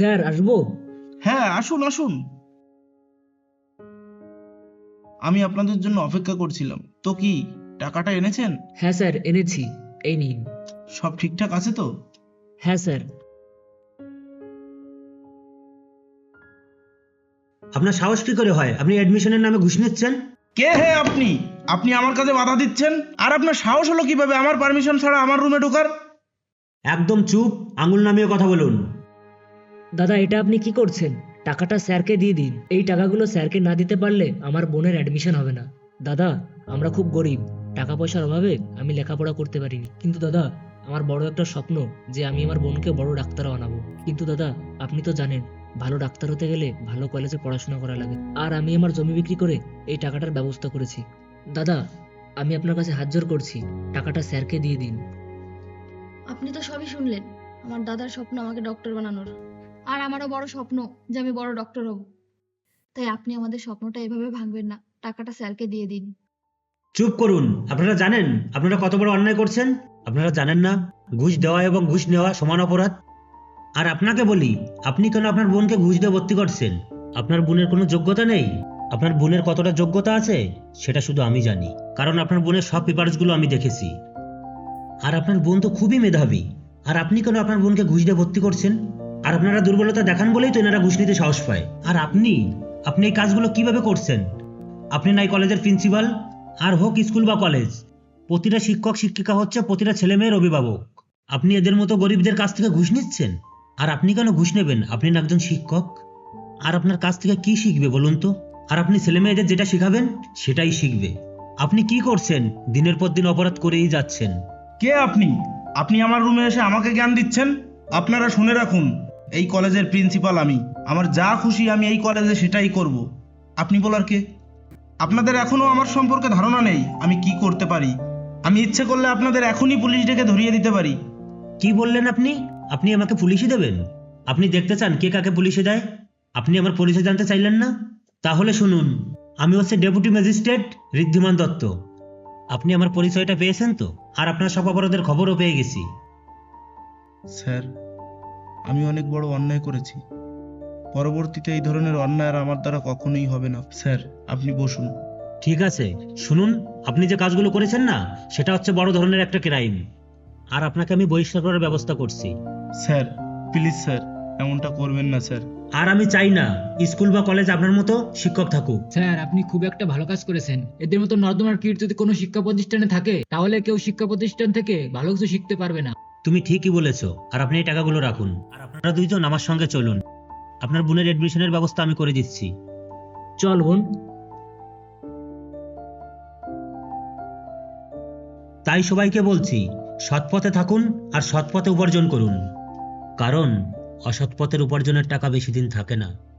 Sir আসব? হ্যাঁ আসুন আসুন। আমি আপনাদের জন্য অপেক্ষা করছিলাম। তো কি টাকাটা এনেছেন? হ্যাঁ স্যার এনেছি। এই নিন। সব ঠিকঠাক আছে তো? হ্যাঁ স্যার। আপনার সাহস কি করে হয়? আপনি অ্যাডমিশনের নামে ঘুষ নিচ্ছেন? কে হে আপনি? আপনি আমার কাছে বাধা দিচ্ছেন? আর আপনার সাহস হলো কীভাবে আমার পারমিশন ছাড়া আমার রুমে ঢোকার? একদম চুপ আঙুল নামিয়ে কথা বলুন। দাদা, এটা আপনি কি করছেন? টাকাটা স্যারকে দিয়ে দিন। এই টাকাগুলো স্যারকে না দিতে পারলে আমার বোনের অ্যাডমিশন হবে না। দাদা, আমরা খুব গরিব। টাকা পয়সার অভাবে আমি লেখাপড়া করতে পারিনি। কিন্তু দাদা, আমার বড় একটা স্বপ্ন যে আমি আমার বোনকে বড় ডাক্তার বানাবো। কিন্তু দাদা, আপনি তো জানেন, ভালো ডাক্তার হতে গেলে ভালো কলেজে পড়াশোনা করা লাগে। আর আমি আমার জমি বিক্রি করে এই টাকাটার ব্যবস্থা করেছি। দাদা, আমি আপনার কাছে হাত জোর করছি। টাকাটা স্যারকে দিয়ে দিন। আপনি তো সবই শুনলেন। আমার দাদার স্বপ্ন আমাকে ডক্টর বানানোর। আর আমারও বড় স্বপ্ন যে আমি বড় ডক্টর হব। তাই আপনি আমাদের স্বপ্নটা এভাবে ভাঙবেন না। টাকাটা স্যারকে দিয়ে দিন। চুপ করুন। আপনারা জানেন? আপনারা কত বড় অন্যায় করছেন? আপনারা জানেন না? ঘুষ দেওয়া এবং ঘুষ নেওয়া সমান অপরাধ? আর আপনাকে বলি, আপনি কেন আপনার বোনকে ঘুষ দিয়ে ভর্তি করছেন? আপনার বোনের কোনো যোগ্যতা নেই? আপনার বোনের কতটা যোগ্যতা আছে? সেটা শুধু আমি জানি। কারণ আপনার বোনের সব পেপারসগুলো আমি দেখেছি। আর আপনার বোন তো খুবই মেধাবী। আর আপনি কেন আপনার বোনকে ঘুষ দিয়ে ভর্তি করছেন? আর আপনারা দুর্বলতা দেখান বলেই তো এনারা ঘুষ নিতে সাহস পায়। আর আপনি? আপনি এই কাজগুলো কীভাবে করছেন? আপনি নাই কলেজের প্রিন্সিপাল? আর হোক স্কুল বা কলেজ, প্রতিটা শিক্ষক, শিক্ষিকা হচ্ছে প্রতিটা ছেলে মেয়ের অভিভাবক। আপনি এদের মতো গরিবদের কাছ থেকে ঘুষ নিচ্ছেন? আর আপনি কেন ঘুষ নেবেন? আপনি না একজন শিক্ষক? আর আপনার কাছ থেকে কি শিখবে বলুন তো? আর আপনি ছেলে মেয়েদের যেটা শিখাবেন, সেটাই শিখবে। আপনি কি করছেন? দিনের পর দিন অপরাধ করেই যাচ্ছেন। কে আপনি? আপনি আমার রুমে এসে আমাকে জ্ঞান দিচ্ছেন? আপনারা শুনে রাখুন। এই কলেজের প্রিন্সিপাল আমি। আমার যা খুশি আমি এই কলেজে সেটাই করব। আপনি বলার কে? আপনাদের এখনও আমার সম্পর্কে ধারণা নেই আমি কি করতে পারি? আমি ইচ্ছে করলে আপনাদের এখনই পুলিশ ডেকে ধরিয়ে দিতে পারি। কি বললেন আপনি? আপনি আমাকে পুলিশে দেবেন। আপনি দেখতে চান কে কাকে পুলিশে দেয়? আপনি আমার পরিচয় জানতে চাইলেন না? তাহলে শুনুন আমি হচ্ছে ডেপুটি ম্যাজিস্ট্রেট ঋদ্ধিমান দত্ত। আপনি আমার পরিচয়টা পেয়েছেন তো? আর আপনার সব অপরাধের খবরও পেয়ে গেছি। স্যার আমি অনেক বড় অন্যায় করেছি। পরবর্তীতে এই ধরনের অন্যায় আর আমার দ্বারা কখনোই হবে না। স্যার আপনি বসুন। ঠিক আছে শুনুন আপনি যে কাজগুলো করেছেন না সেটা হচ্ছে বড় ধরনের একটা ক্রাইম। আর আপনাকে আমি বহিষ্কার করার ব্যবস্থা করছি। স্যার প্লিজ স্যার এমনটা করবেন না স্যার। আর আমি চাই না স্কুল বা কলেজ আপনার মতো শিক্ষক থাকুক। স্যার আপনি খুব একটা ভালো কাজ করেছেন। এদের মতো নর্দমার কীট যদি কোনো শিক্ষা প্রতিষ্ঠানে থাকে তাহলে কেউ শিক্ষা প্রতিষ্ঠান থেকে ভালো কিছু শিখতে পারবে না। তুমি ঠিকই বলেছ আর আপনি এই টাকাগুলো রাখুন। আর আপনারা দুইজন আমার সঙ্গে চলুন। আপনার বোনের এডমিশনের ব্যবস্থা আমি করে দিচ্ছি। চল বোন। তাই সবাইকে বলছি সৎপথে থাকুন আর সৎপথে উপার্জন করুন। কারণ অসৎ পথের উপার্জনের টাকা বেশি দিন থাকে না।